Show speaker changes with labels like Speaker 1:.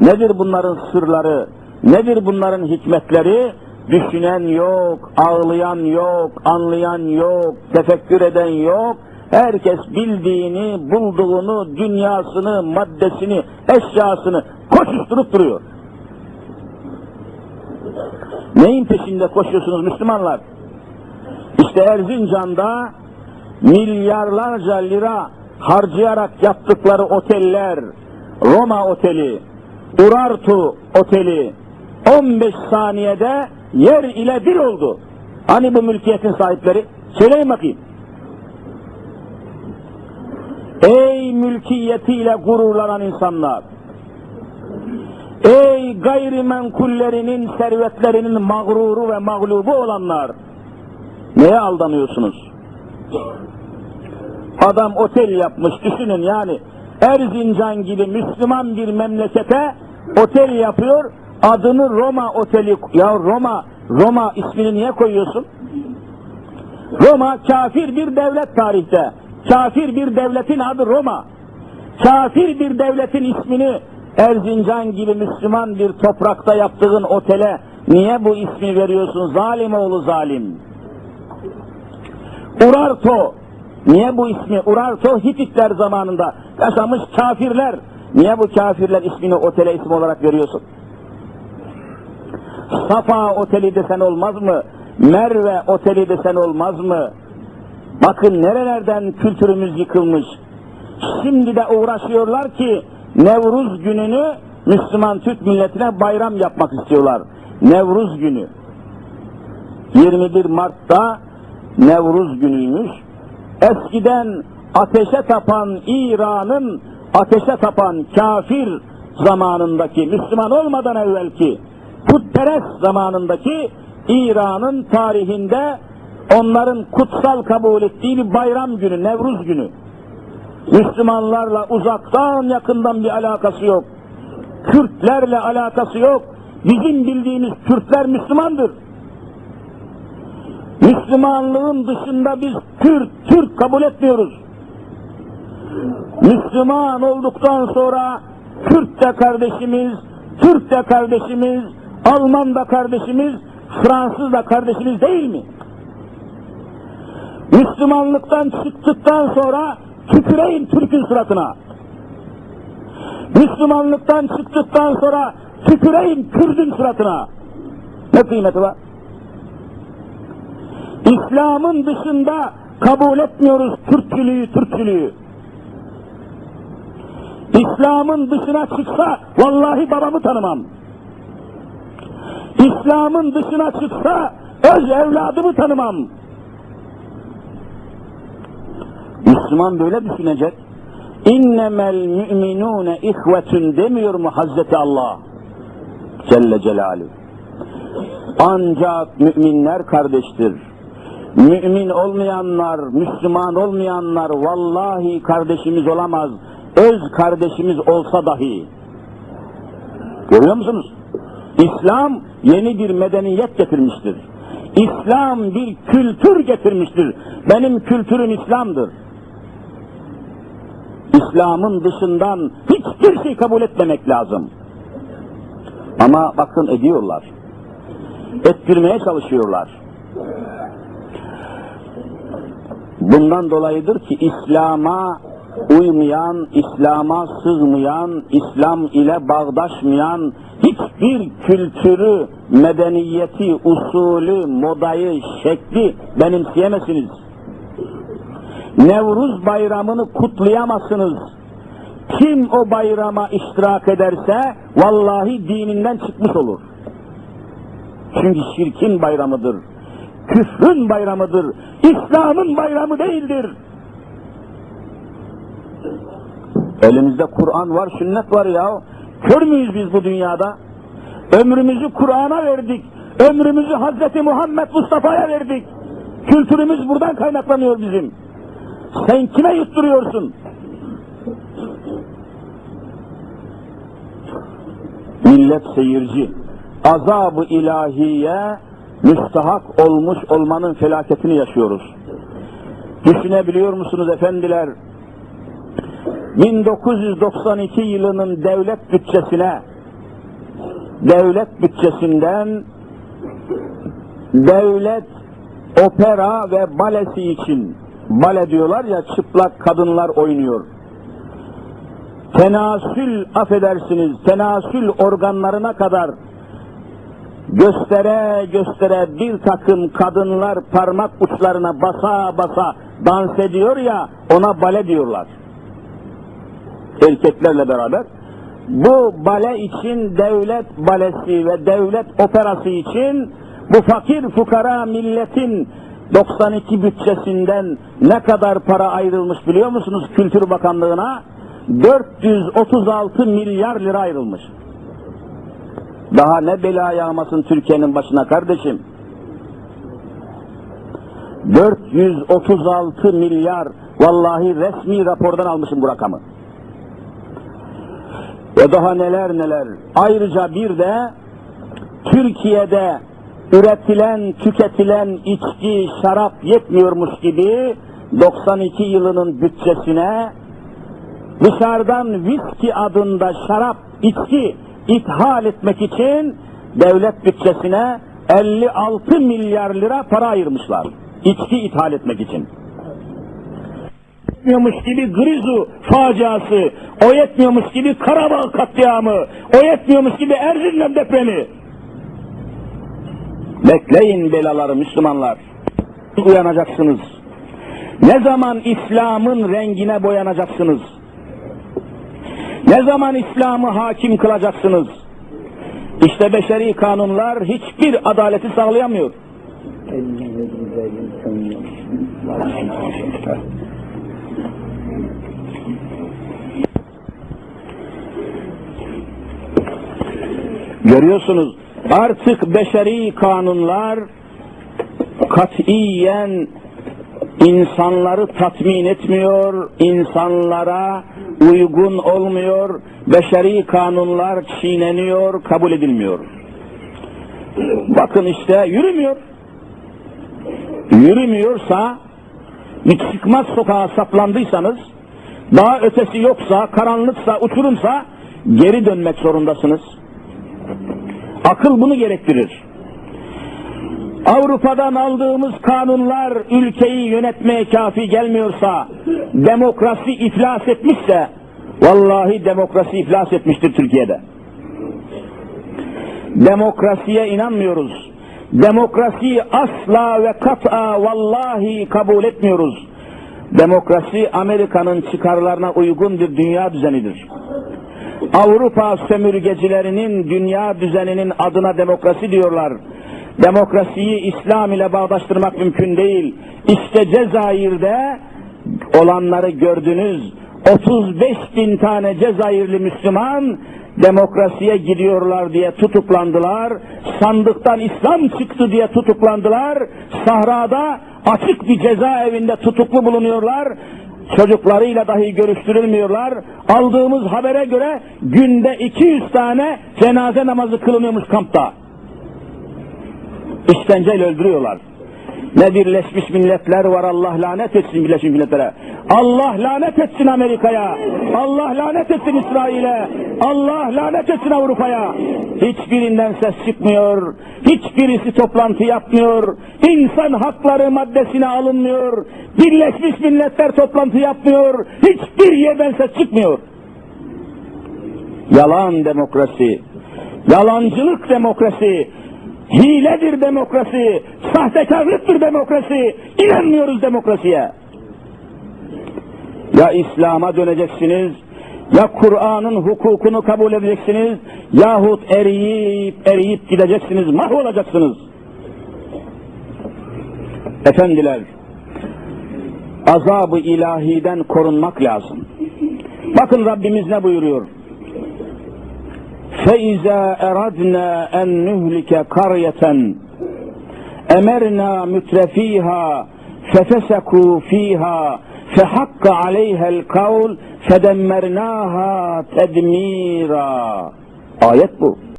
Speaker 1: Nedir bunların sırları? Nedir bunların hikmetleri? Düşünen yok, ağlayan yok, anlayan yok, tefekkür eden yok. Herkes bildiğini, bulduğunu, dünyasını, maddesini, eşyasını koşuşturup duruyor. Neyin peşinde koşuyorsunuz Müslümanlar? İşte Erzincan'da milyarlarca lira harcayarak yaptıkları oteller, Roma Oteli, Urartu Oteli 15 saniyede yer ile bir oldu. Hani bu mülkiyetin sahipleri? Söyleyin bakayım. Ey mülkiyetiyle gururlanan insanlar! Ey gayrimenkullerinin, servetlerinin mağruru ve mağlubu olanlar! Neye aldanıyorsunuz? Adam otel yapmış, düşünün yani. Erzincan gibi Müslüman bir memlekete otel yapıyor, adını Roma Oteli, ya Roma, Roma ismini niye koyuyorsun? Roma kafir bir devlet tarihte. Kafir bir devletin adı Roma. Kafir bir devletin ismini Erzincan gibi Müslüman bir toprakta yaptığın otele niye bu ismi veriyorsun zalim oğlu zalim? Urarto, niye bu ismi Urarto Hititler zamanında yaşamış kafirler, niye bu kafirler ismini otele isim olarak veriyorsun? Safa Oteli desen olmaz mı? Merve Oteli desen olmaz mı? Bakın nerelerden kültürümüz yıkılmış. Şimdi de uğraşıyorlar ki Nevruz gününü Müslüman Türk milletine bayram yapmak istiyorlar. Nevruz günü. 21 Mart'ta Nevruz günüymüş. Eskiden ateşe tapan İran'ın ateşe tapan kafir zamanındaki Müslüman olmadan evvelki putperest zamanındaki İran'ın tarihinde onların kutsal kabul ettiği bir bayram günü, Nevruz günü. Müslümanlarla uzaktan yakından bir alakası yok. Kürtlerle alakası yok. Bizim bildiğimiz Kürtler Müslümandır. Müslümanlığın dışında biz Kürt, Türk kabul etmiyoruz. Müslüman olduktan sonra Kürt de kardeşimiz, Türk de kardeşimiz, Alman da kardeşimiz, Fransız da kardeşimiz değil mi? Müslümanlıktan çıktıktan sonra tüküreyim Türk'ün suratına. Müslümanlıktan çıktıktan sonra tüküreyim Kürt'ün suratına. Ne kıymeti var? İslam'ın dışında kabul etmiyoruz Türkçülüğü, Türkçülüğü. İslam'ın dışına çıksa vallahi babamı tanımam. İslam'ın dışına çıksa öz evladımı tanımam. Müslüman böyle düşünecek. İnnemel müminune ihvetün demiyor mu Hazreti Allah? Celle Celaluhu. Ancak müminler kardeştir. Mümin olmayanlar, Müslüman olmayanlar vallahi kardeşimiz olamaz. Öz kardeşimiz olsa dahi. Görüyor musunuz? İslam yeni bir medeniyet getirmiştir. İslam bir kültür getirmiştir. Benim kültürüm İslam'dır. İslam'ın dışından hiçbir şey kabul etmemek lazım. Ama bakın ediyorlar. Ettirmeye çalışıyorlar. Bundan dolayıdır ki İslam'a uymayan, İslam'a sığmayan, İslam ile bağdaşmayan hiçbir kültürü, medeniyeti, usulü, modayı, şekli benimseyemezsiniz. Nevruz bayramını kutlayamazsınız. Kim o bayrama iştirak ederse vallahi dininden çıkmış olur. Çünkü şirkin bayramıdır. Küfrün bayramıdır. İslam'ın bayramı değildir. Elimizde Kur'an var, sünnet var ya. Kör müyüz biz bu dünyada? Ömrümüzü Kur'an'a verdik. Ömrümüzü Hazreti Muhammed Mustafa'ya verdik. Kültürümüz buradan kaynaklanıyor bizim. Sen kime yutturuyorsun? Millet seyirci. Azabı ilahiye müstahak olmuş olmanın felaketini yaşıyoruz. Düşünebiliyor musunuz efendiler? 1992 yılının devlet bütçesine devlet bütçesinden devlet opera ve balesi için bale diyorlar ya çıplak kadınlar oynuyor. Tenasül affedersiniz tenasül organlarına kadar göstere göstere bir takım kadınlar parmak uçlarına basa basa dans ediyor ya ona bale diyorlar. Erkeklerle beraber. Bu bale için devlet balesi ve devlet operası için bu fakir fukara milletin 92 bütçesinden ne kadar para ayrılmış biliyor musunuz Kültür Bakanlığı'na? 436 milyar lira ayrılmış. Daha ne bela yağmasın Türkiye'nin başına kardeşim. 436 milyar vallahi resmi rapordan almışım bu rakamı. Ve daha neler neler. Ayrıca bir de Türkiye'de üretilen, tüketilen içki, şarap yetmiyormuş gibi 92 yılının bütçesine dışarıdan viski adında şarap, içki ithal etmek için devlet bütçesine 56 milyar lira para ayırmışlar. İçki ithal etmek için. Yetmiyormuş gibi Grizu faciası, o yetmiyormuş gibi Karabağ katliamı, o yetmiyormuş gibi Erzincan depremi. Bekleyin belaları Müslümanlar. Uyanacaksınız. Ne zaman İslam'ın rengine boyanacaksınız? Ne zaman İslam'ı hakim kılacaksınız? İşte beşeri kanunlar hiçbir adaleti sağlayamıyor. Görüyorsunuz artık beşeri kanunlar katiyen insanları tatmin etmiyor, insanlara uygun olmuyor, beşeri kanunlar çiğneniyor, kabul edilmiyor. Bakın işte yürümüyor. Yürümüyorsa, bir çıkmaz sokağa saplandıysanız, daha ötesi yoksa, karanlıksa, uçurumsa geri dönmek zorundasınız. Akıl bunu gerektirir. Avrupa'dan aldığımız kanunlar ülkeyi yönetmeye kafi gelmiyorsa, demokrasi iflas etmişse, vallahi demokrasi iflas etmiştir Türkiye'de. Demokrasiye inanmıyoruz. Demokrasiyi asla ve kat'a vallahi kabul etmiyoruz. Demokrasi Amerika'nın çıkarlarına uygun bir dünya düzenidir. Avrupa sömürgecilerinin dünya düzeninin adına demokrasi diyorlar. Demokrasiyi İslam ile bağdaştırmak mümkün değil. İşte Cezayir'de olanları gördünüz. 35 bin tane Cezayirli Müslüman demokrasiye gidiyorlar diye tutuklandılar. Sandıktan İslam çıktı diye tutuklandılar. Sahrada açık bir cezaevinde tutuklu bulunuyorlar. Çocuklarıyla dahi görüştürülmüyorlar. Aldığımız habere göre günde 200 tane cenaze namazı kılınıyormuş kampta. İşkenceyle öldürüyorlar. Ne Birleşmiş Milletler var Allah lanet etsin Birleşmiş Milletler'e. Allah lanet etsin Amerika'ya. Allah lanet etsin İsrail'e. Allah lanet etsin Avrupa'ya. Hiçbirinden ses çıkmıyor. Hiçbirisi toplantı yapmıyor. İnsan hakları maddesine alınmıyor. Birleşmiş Milletler toplantı yapmıyor. Hiçbir yerden ses çıkmıyor. Yalan demokrasi. Yalancılık demokrasi. Hiledir demokrasi, sahtekarlıktır demokrasi, inanmıyoruz demokrasiye. Ya İslam'a döneceksiniz, ya Kur'an'ın hukukunu kabul edeceksiniz, yahut eriyip eriyip gideceksiniz, mahvolacaksınız. Efendiler, azabı ilahiden korunmak lazım. Bakın Rabbimiz ne buyuruyor? فَاِذَا اَرَدْنَا اَنْ نُهْلِكَ قَرْيَةً اَمَرْنَا مُتْرَف۪يهَا فَفَسَكُوا ف۪يهَا فَحَقَّ عَلَيْهَا الْقَوْلِ فَدَمَّرْنَاهَا تَدْم۪يرًا Ayet bu.